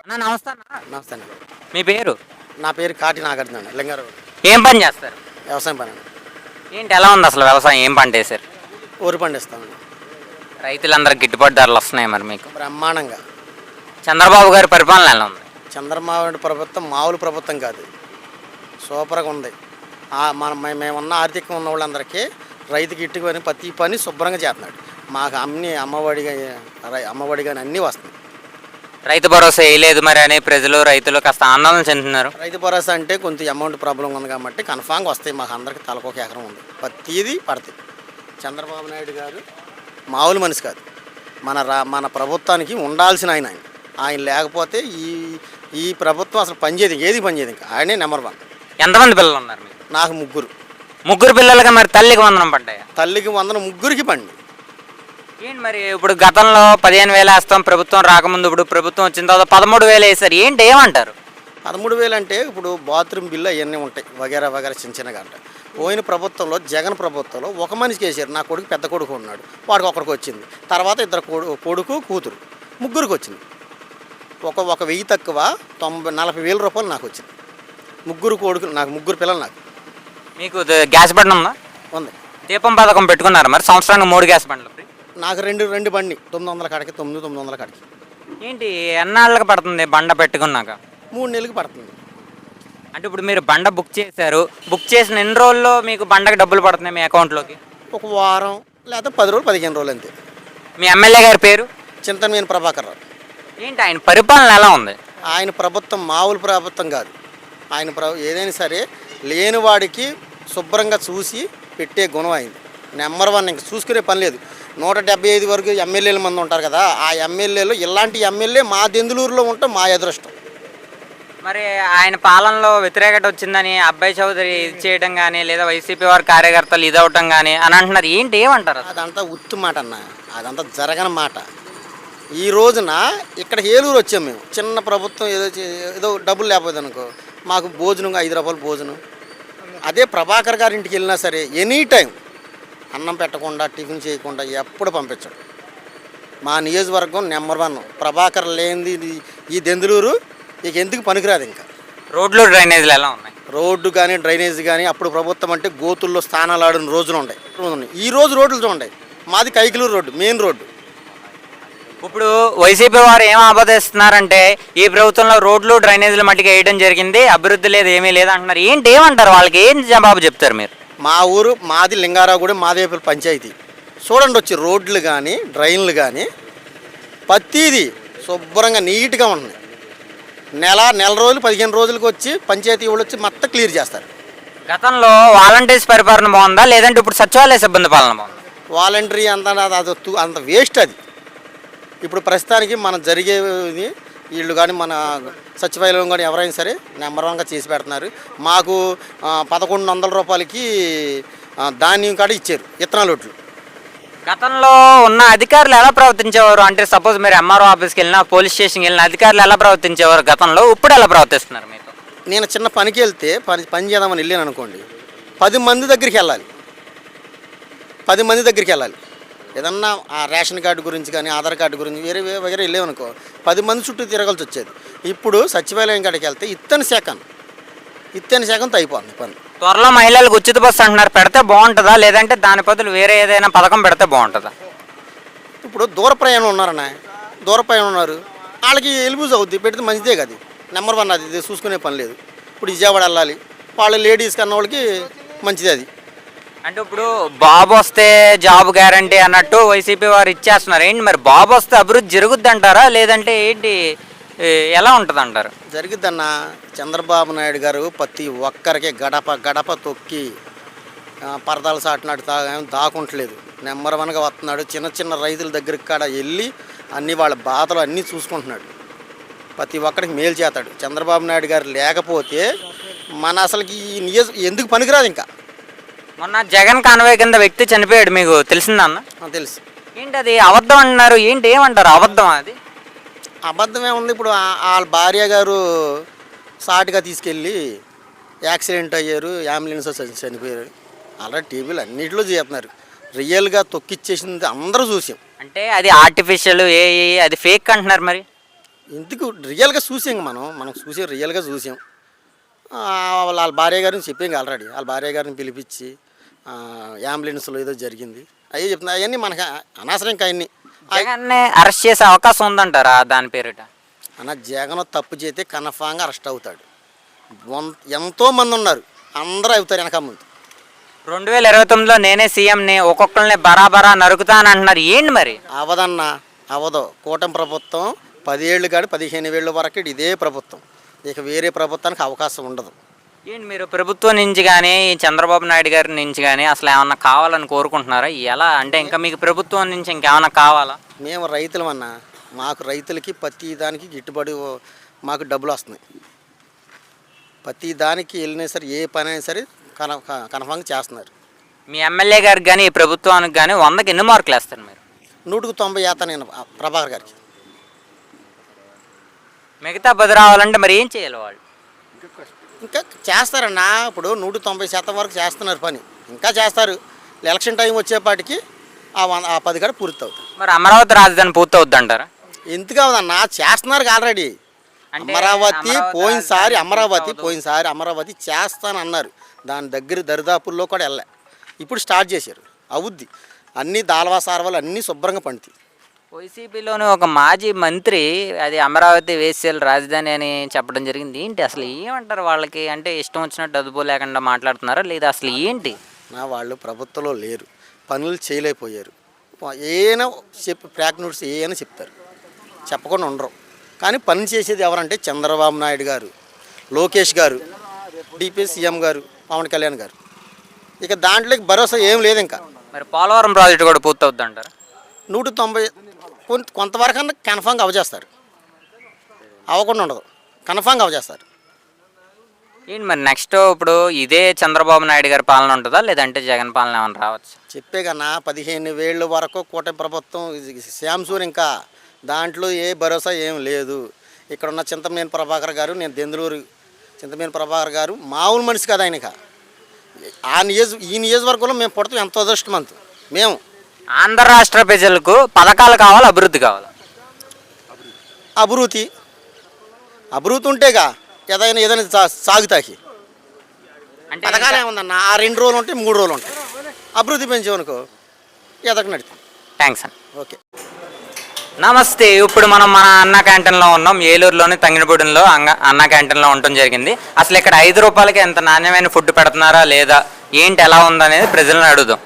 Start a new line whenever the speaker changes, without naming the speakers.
అన్న నమస్తే అన్న.
నమస్తే అండి
మీ పేరు?
నా పేరు కాటి నాగార్జున అండి లింగారావు
ఏం పని చేస్తారు?
వ్యవసాయం పని అండి
ఏంటి ఎలా ఉంది అసలు వ్యవసాయం? ఏం పంట వేశారు?
ఊరు పండిస్తామండి
రైతులందరికి గిట్టుబాటు ధరలు వస్తున్నాయి మరి మీకు.
బ్రహ్మాండంగా.
చంద్రబాబు గారి పరిపాలన ఎలా ఉంది?
చంద్రబాబు ప్రభుత్వం మామూలు ప్రభుత్వం కాదు. సూపర్గా ఉంది. ఆ మన మేమున్న ఆర్థికంగా ఉన్న వాళ్ళందరికీ రైతుకి ఇట్టుకు పని ప్రతి పని శుభ్రంగా చేస్తున్నాడు. మాకు అన్ని అమ్మఒడి గా- రై- అమ్మఒడి కానీ అన్నీ వస్తున్నాయి.
రైతు భరోసా వేయలేదు మరి అని ప్రజలు రైతులు కాస్త ఆందోళన చెందుతున్నారు.
రైతు భరోసా అంటే కొంచెం అమౌంట్ ప్రాబ్లం ఉంది కాబట్టి కన్ఫామ్గా వస్తాయి. మాకు అందరికి తలకొక ఎకరం ఉంది. ప్రతిదీ పడతాయి. చంద్రబాబు నాయుడు గారు మామూలు మనిషి కాదు. మన రా మన ప్రభుత్వానికి ఉండాల్సిన ఆయన. ఆయన ఆయన లేకపోతే ఈ ఈ ప్రభుత్వం అసలు పనిచేయదు. ఏది పనిచేయదు ఇంకా. ఆయనే నెంబర్ వన్.
ఎంతమంది పిల్లలు ఉన్నారు మీకు?
నాకు ముగ్గురు.
ముగ్గురు పిల్లలకి మరి తల్లికి వందనం పడ్డాయా?
తల్లికి వందన ముగ్గురికి పండి
ఏంటి మరి ఇప్పుడు గతంలో పదిహేను వేలు వేస్తాం ప్రభుత్వం రాకముందు ఇప్పుడు ప్రభుత్వం వచ్చిన తర్వాత పదమూడు వేలు వేసారు ఏంటి ఏమంటారు?
పదమూడు వేలు అంటే ఇప్పుడు బాత్రూమ్ బిల్లు అవన్నీ ఉంటాయి వగేరా వగేరా చిన్న చిన్నగా అంట. పోయిన ప్రభుత్వంలో జగన్ ప్రభుత్వంలో ఒక మనిషికి వేసారు నా కొడుకు పెద్ద కొడుకు ఉన్నాడు వాడికి ఒకరికి వచ్చింది. తర్వాత ఇద్దరు కొడు కొడుకు కూతురు ముగ్గురికి వచ్చింది. ఒక ఒక వెయ్యి తక్కువ తొంభై నలభై వేల రూపాయలు నాకు వచ్చింది. ముగ్గురు కొడుకు నాకు ముగ్గురు పిల్లలు నాకు.
మీకు గ్యాస్ బండ్ ఉందా?
ఉంది.
దీపం పథకం పెట్టుకున్నారు మరి? సంవత్సరానికి మూడు గ్యాస్ బండ్లు.
నాకు రెండు రెండు బండి తొమ్మిది వందల కాడికి తొమ్మిది తొమ్మిది వందల కాడికి.
ఏంటి ఎన్నాళ్ళకి పడుతుంది బండ పెట్టుకున్నాక?
మూడు నెలలకి పడుతుంది.
అంటే ఇప్పుడు మీరు బండ బుక్ చేశారు బుక్ చేసిన ఎన్ని రోజుల్లో మీకు బండకి డబ్బులు పడుతున్నాయి మీ అకౌంట్లోకి?
ఒక వారం లేకపోతే పది రోజులు పదిహేను రోజులు అంతే.
మీ ఎమ్మెల్యే గారి పేరు?
చింతనమైన ప్రభాకర్ రావు.
ఏంటి ఆయన పరిపాలన ఎలా ఉంది?
ఆయన ప్రభుత్వం మామూలు ప్రభుత్వం కాదు. ఆయన ప్ర ఏదైనా సరే లేనివాడికి శుభ్రంగా చూసి పెట్టే గుణం అయింది. నెంబర్ వన్ ఇంక చూసుకునే పని లేదు. నూట డెబ్బై ఐదు వరకు ఎమ్మెల్యేల మంది ఉంటారు కదా ఆ ఎమ్మెల్యేలు ఇలాంటి ఎమ్మెల్యే మా దెందులూరులో ఉంటే మా అదృష్టం.
మరి ఆయన పాలనలో వ్యతిరేకత వచ్చిందని అబ్బాయి చౌదరి ఇది చేయడం కానీ లేదా వైసీపీ వారి కార్యకర్తలు ఇది అవటం కానీ అని అంటున్నారు. ఏంటి ఏమంటారు?
అదంతా ఉత్తు మాట అన్న. అదంతా జరగని మాట. ఈ రోజున ఇక్కడ ఏలూరు వచ్చాం మేము. చిన్న ప్రభుత్వం ఏదో ఏదో డబ్బులు లేకపోతే అనుకో మాకు భోజనం ఐదు రూపాయలు భోజనం. అదే ప్రభాకర్ గారి ఇంటికి వెళ్ళినా సరే ఎనీ టైం అన్నం పెట్టకుండా టిఫిన్ చేయకుండా ఎప్పుడు పంపించడు. మా నియోజకవర్గం నెంబర్ వన్. ప్రభాకర్ లేనిది ఈ దెందులూరు ఇక ఎందుకు పనికిరాదు ఇంకా?
రోడ్లు డ్రైనేజీలు ఎలా ఉన్నాయి?
రోడ్డు కానీ డ్రైనేజ్ కానీ అప్పుడు ప్రభుత్వం అంటే గోతుల్లో స్థానాలు ఆడిన రోజులు ఉన్నాయి ఈ రోజు రోడ్లు చూడండి. మాది కైకిలూరు రోడ్డు మెయిన్ రోడ్డు.
ఇప్పుడు వైసీపీ వారు ఏం ఆపదిస్తున్నారంటే ఈ ప్రభుత్వంలో రోడ్లు డ్రైనేజీలు మట్టికి వేయడం జరిగింది అభివృద్ధి లేదు ఏమీ లేదు అంటున్నారు. ఏంటి ఏమంటారు? వాళ్ళకి ఏం జవాబు చెప్తారు మీరు?
మా ఊరు మాది లింగారావుగూడెం మాదేపల్లి పంచాయతీ. చూడండి వచ్చి రోడ్లు కానీ డ్రైన్లు కానీ ప్రతిదీ శుభ్రంగా నీట్గా ఉన్నాయి. నెల నెల రోజులు పదిహేను రోజులకు వచ్చి పంచాయతీ వాళ్ళు వచ్చి మొత్తం క్లియర్ చేస్తారు.
గతంలో వాలంటీర్స్ పరిపాలన బాగుందా? లేదంటే ఇప్పుడు సచివాలయ సిబ్బంది పాలన బాగుందా?
వాలంటరీ అంత అది అంత వేస్ట్ అది. ఇప్పుడు ప్రస్తుతానికి మనం జరిగేది వీళ్ళు కానీ మన సచివాలయం కానీ ఎవరైనా సరే నెంబర్ వన్గా చేసి పెడుతున్నారు. మాకు పదకొండు వందల రూపాయలకి ధాన్యం కాడ ఇచ్చారు ఇత్తనాలు ఒట్లు
గతంలో ఉన్న అధికారులు ఎలా ప్రవర్తించేవారు? అంటే సపోజ్ మీరు ఎంఆర్ఓ ఆఫీస్కి వెళ్ళినా పోలీస్ స్టేషన్కి వెళ్ళినా అధికారులు ఎలా ప్రవర్తించేవారు గతంలో? ఇప్పుడు ఎలా ప్రవర్తిస్తున్నారు మీతో
నేను చిన్న పనికి వెళ్తే పని పని చేద్దామని వెళ్ళాను అనుకోండి. పది మంది దగ్గరికి వెళ్ళాలి. పది మంది దగ్గరికి వెళ్ళాలి. ఏదన్నా ఆ రేషన్ కార్డు గురించి కానీ ఆధార్ కార్డు గురించి వేరే వగేరే వెళ్ళామనుకో పది మంది చుట్టూ తిరగాల్సి వచ్చేది. ఇప్పుడు సచివాలయం కాడికి వెళ్తే ఇత్తని శాఖం. ఇత్తని శాఖంతో అయిపోతుంది పని.
త్వరలో మహిళలకు ఉచిత బస్సు అంటున్నారు. పెడితే బాగుంటుందా? లేదంటే దాని బదులు వేరే ఏదైనా పథకం పెడితే బాగుంటుందా?
ఇప్పుడు దూర ప్రయాణం ఉన్నారన్న దూర ప్రయాణం ఉన్నారు. వాళ్ళకి ఎలుబూజ్ అవుద్ది. పెడితే మంచిదే కదా. నెంబర్ వన్ అది చూసుకునే పని లేదు. ఇప్పుడు విజయవాడ వెళ్ళాలి. వాళ్ళ లేడీస్ కన్న వాళ్ళకి మంచిది అది.
అంటే ఇప్పుడు బాబు వస్తే జాబ్ గ్యారంటీ అన్నట్టు వైసీపీ వారు ఇచ్చేస్తున్నారు. ఏంటి మరి బాబు వస్తే అభివృద్ధి జరుగుద్ది అంటారా లేదంటే ఏంటి ఎలా ఉంటుంది అంటారు
జరిగిద్దన్న చంద్రబాబు నాయుడు గారు ప్రతి ఒక్కరికి గడప గడప తొక్కి ఆ, పరదాలు సాటినాడు తా దాకుంటలేదు. నెంబర్ వన్గా వస్తున్నాడు. చిన్న చిన్న రైతుల దగ్గరికి కాడ వెళ్ళి అన్ని వాళ్ళ బాధలు అన్నీ చూసుకుంటున్నాడు. ప్రతి ఒక్కరికి మేలు చేస్తాడు. చంద్రబాబు నాయుడు గారు లేకపోతే మన అసలుకి ఈ నియోజ ఎందుకు పనికిరాదు ఇంకా?
మొన్న జగన్ కాన్వే కింద వ్యక్తి చనిపోయాడు మీకు తెలిసిందా అన్న?
తెలుసు.
ఏంటి అది అబద్ధం అంటున్నారు ఏంటి ఏమంటారు అబద్ధం అది?
అబద్ధం ఏముంది ఇప్పుడు వాళ్ళ భార్య గారు సాటుగా తీసుకెళ్ళి యాక్సిడెంట్ అయ్యారు అంబులెన్స్ చనిపోయారు. అలా టీవీలు అన్నింటిలో చేస్తున్నారు. రియల్గా తొక్కిచ్చేసింది అందరూ చూసాం.
అంటే అది ఆర్టిఫిషియల్ ఏ అది ఫేక్ అంటున్నారు మరి?
ఎందుకు రియల్గా చూసాం మనం మనం చూసాం రియల్గా చూసాం. వాళ్ళ భార్య గారిని చెప్పాం ఆల్రెడీ. వాళ్ళ భార్య గారిని పిలిపించి అంబులెన్స్లో ఏదో జరిగింది. అవి చెప్తున్నా అవన్నీ మనకి అనవసరం అన్ని
జగన్ని అరెస్ట్ చేసే అవకాశం ఉందంటారా దాని పేరిట?
అన్న జగన్ తప్పు చేస్తే కన్ఫామ్గా అరెస్ట్ అవుతాడు. ఎంతో మంది ఉన్నారు. అందరూ అవుతారు వెనక ముందు.
రెండు వేల ఇరవై తొమ్మిదిలో నేనే సీఎంని ఒక్కొక్కరిని బరాబరా నరుకుతానంటున్నారు. ఏంటి మరి?
అవదన్న అవదు. కూటమి ప్రభుత్వం పదేళ్ళు కాడి పదిహేను వేళ్ళ వరకు ఇదే ప్రభుత్వం. ఇక వేరే ప్రభుత్వానికి అవకాశం ఉండదు.
ఏంటి మీరు ప్రభుత్వం నుంచి కానీ చంద్రబాబు నాయుడు గారి నుంచి కానీ అసలు ఏమన్నా కావాలని కోరుకుంటున్నారా? ఎలా? అంటే ఇంకా మీకు ప్రభుత్వం నుంచి ఇంకేమన్నా కావాలా?
మేము రైతులమన్న. మాకు రైతులకి ప్రతి దానికి గిట్టుబడి మాకు డబ్బులు వస్తున్నాయి. ప్రతి దానికి వెళ్ళినా సరే ఏ పని అయినా సరే కన కన్ఫామ్గా చేస్తున్నారు.
మీ ఎమ్మెల్యే గారికి కానీ ఈ ప్రభుత్వానికి కానీ వందకి ఎన్ని మార్కులు వేస్తారు మీరు?
నూటికి తొంభై ఏత నేను ప్రభాకర్ గారికి.
మిగతా పది రావాలంటే మరి ఏం చేయాలి వాళ్ళు?
ఇంకా చేస్తారన్నా. ఇప్పుడు నూట తొంభై శాతం వరకు చేస్తున్నారు పని. ఇంకా చేస్తారు. ఎలక్షన్ టైం వచ్చేపాటికి ఆ వంద ఆ పది కాడ పూర్తి అవుతుంది
మరి అమరావతి రాజధాని పూర్తవుద్ది అంటారా
ఎందుకు అవదన్నా? చేస్తున్నారు ఆల్రెడీ. అమరావతి పోయినసారి అమరావతి. పోయినసారి అమరావతి చేస్తానన్నారు. దాని దగ్గర దరిదాపుల్లో కూడా వెళ్ళే ఇప్పుడు స్టార్ట్ చేశారు. అవుద్ది. అన్ని దాల్వా సార్వాలు అన్నీ శుభ్రంగా పండుతాయి.
వైసీపీలోని ఒక మాజీ మంత్రి అది అమరావతి వేసేయాలి రాజధాని అని చెప్పడం జరిగింది. ఏంటి అసలు ఏమంటారు వాళ్ళకి? అంటే ఇష్టం వచ్చినట్టు అదుపు లేకుండా మాట్లాడుతున్నారా? లేదా అసలు ఏంటి?
నా వాళ్ళు ప్రభుత్వంలో లేరు. పనులు చేయలేకపోయారు. ఏమైనా చెప్పి ప్రాక్ నోట్స్ ఏమైనా చెప్తారు. చెప్పకుండా ఉండరు. కానీ పని చేసేది ఎవరంటే చంద్రబాబు నాయుడు గారు లోకేష్ గారు డిపి సీఎం గారు పవన్ కళ్యాణ్ గారు. ఇక దాంట్లోకి భరోసా ఏం లేదు ఇంకా.
మరి పోలవరం ప్రాజెక్టు కూడా పూర్తవుద్ది అంటారా
నూట తొంభై కొంత కొంతవరకు కన్ఫామ్గా అవజేస్తారు అవ్వకుండా ఉండదు. కన్ఫామ్గా అవజేస్తారు
ఏంటి మరి నెక్స్ట్ ఇప్పుడు ఇదే చంద్రబాబు నాయుడు గారి పాలన ఉంటుందా? లేదంటే జగన్ పాలన ఏమైనా రావచ్చు?
చెప్పే కన్నా పదిహేను వేళ్ళ వరకు కూటమి ప్రభుత్వం శాంసూర్ ఇంకా దాంట్లో ఏ భరోసా ఏం లేదు. ఇక్కడ ఉన్న చింతమనేని ప్రభాకర్ గారు నేను దెందులూరు చింతమనేని ప్రభాకర్ గారు మామూలు మనిషి కదా ఆయనక ఆ నియోజ ఈ నియోజకవర్గంలో మేము పుడతాం ఎంతో అదృష్టమంతు మేము
ఆంధ్ర రాష్ట్ర ప్రజలకు పథకాలు కావాలి అభివృద్ధి కావాలి.
అభివృద్ధి. అభివృద్ధి ఉంటేగా ఏదైనా ఏదైనా సా- సాగుతాకి
అంటే
పథకాలు ఏముందన్న? ఆ రెండు రోజులు ఉంటాయి మూడు రోజులు ఉంటాయి. అభివృద్ధి పెంచామనుకో ఎదకు నడుతుంది
థ్యాంక్స్ అండి
ఓకే.
నమస్తే. ఇప్పుడు మనం మన అన్న క్యాంటీన్లో ఉన్నాం. ఏలూరులోని తంగినపూడిలో అంగ అన్న క్యాంటీన్లో ఉండటం జరిగింది. అసలు ఇక్కడ ఐదు రూపాయలకి ఎంత నాణ్యమైన ఫుడ్ పెడుతున్నారా లేదా? ఏంటి ఎలా ఉందనేది ప్రజలను అడుగుదాం.